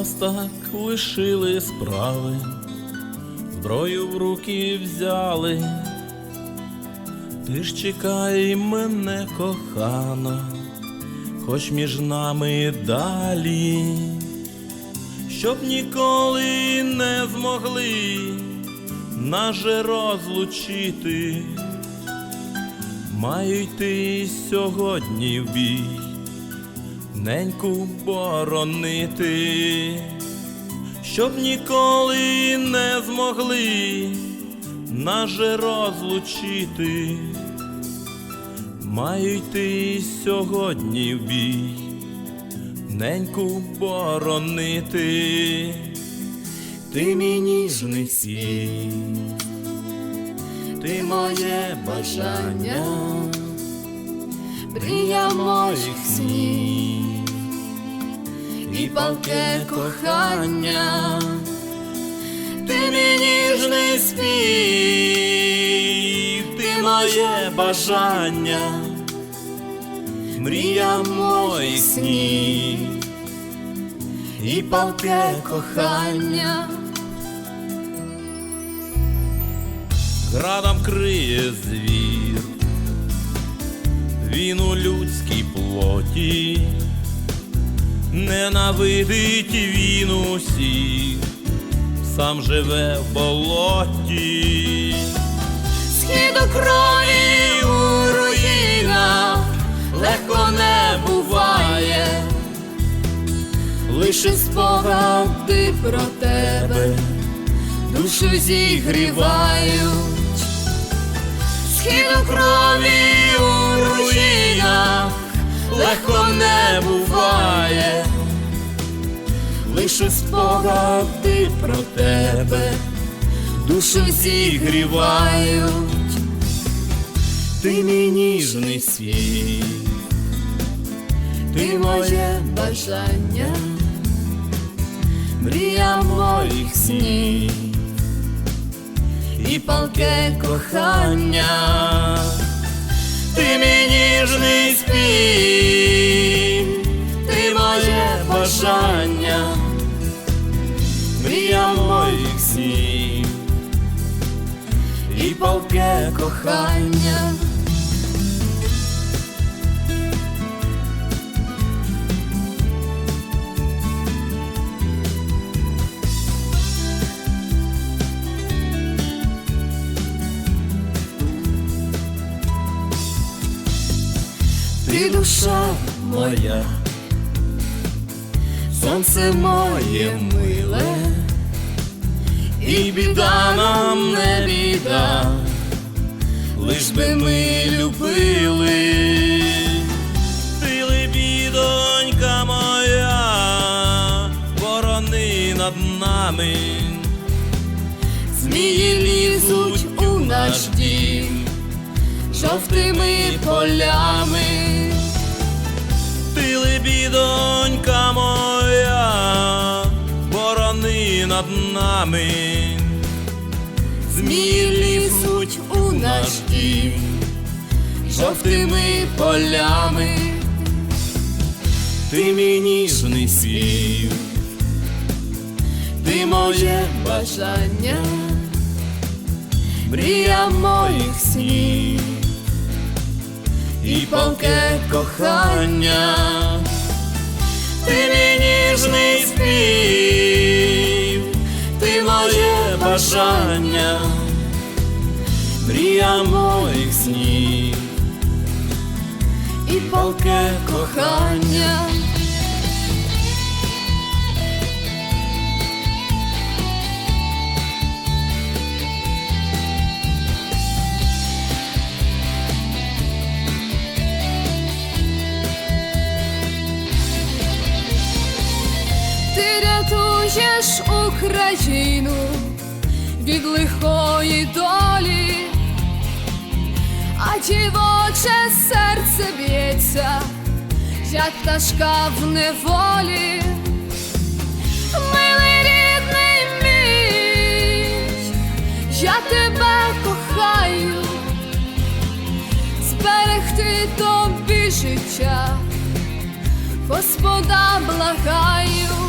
нас так лишили справи, зброю в руки взяли. Ти ж чекай мене, кохана, хоч між нами далі, щоб ніколи не змогли нас же розлучити. Маю йти сьогодні в бій, неньку боронити, щоб ніколи не змогли нас же розлучити. Маю йти сьогодні в бій, неньку боронити, ти мій ніжний світ, ти моє бажання, Мрія моїх снів і палке кохання, ти мій ніжний спів, ти моє бажання, мрія моїх снів і палке кохання, Градом криє звір, він у людській плоті, ненавидить він усіх, сам живе в болоті, схід у крові у руїнах легко не буває, лише спогади про тебе душу зігрівають, схід у крові лише спогади про тебе. Душу зігрівають. ти мій ніжний світ, ти моє бажання, мрія моїх снів. І палке кохання, ти мій ніжний спів, ти моє бажання, кохання. кохання. Ти душа моя, сонце моє миле, і біда нам не біда, лиш би ми любили, ти лебідонька моя, ворони над нами, Змії лізуть у наш дім. жовтими полями, ти лебідонька моя, ворони над нами. змії наш жовтими полями, Ти мій ніжний сів, ти моє бажання, мрія моїх снів і палке кохання, ти мій ніжний спів, ти моє бажання, мрія моїх снів і палке кохання. Ти рятуєш Україну від лихої долі, а дівоче серце б'ється, як пташка в неволі. Милий рідний мій, я тебе кохаю, зберегти тобі життя, Господа благаю,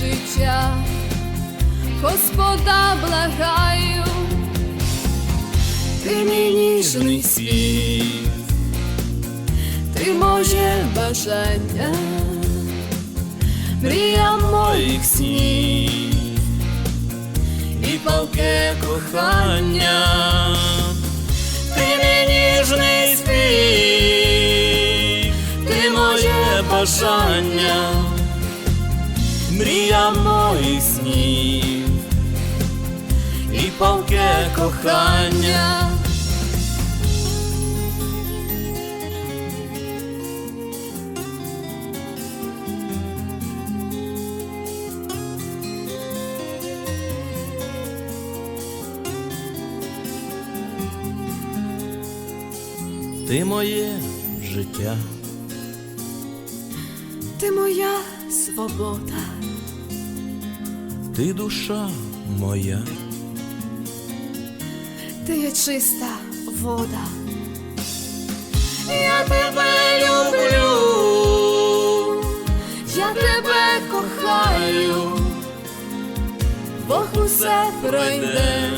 життя, Господа благаю, ти мій ніжний світ, ти моє бажання, мрія моїх снів і палке кохання, ти мій ніжний спів, ти моє бажання, мрія моїх снів. І палке кохання. Ти моє життя, ти моя свобода, ти душа моя, ти є чиста вода. я тебе люблю, Я тебе кохаю, Бог усе пройде,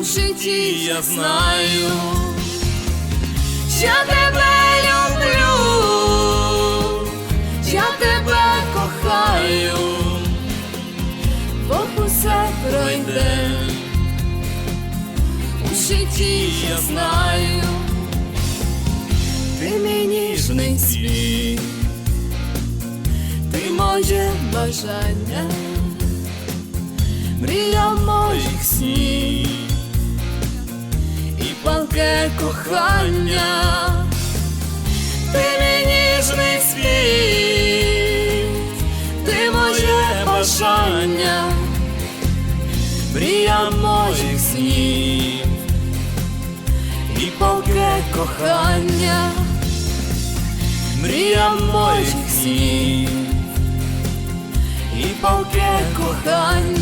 у житті я знаю, я тебе житті я знаю, ти мій ніжний світ, ти моє бажання, мрія моїх снів. І палке кохання, ти мій ніжний світ, ти моє бажання, мрія моїх снів кохання, мрія моїх снів і палке кохання.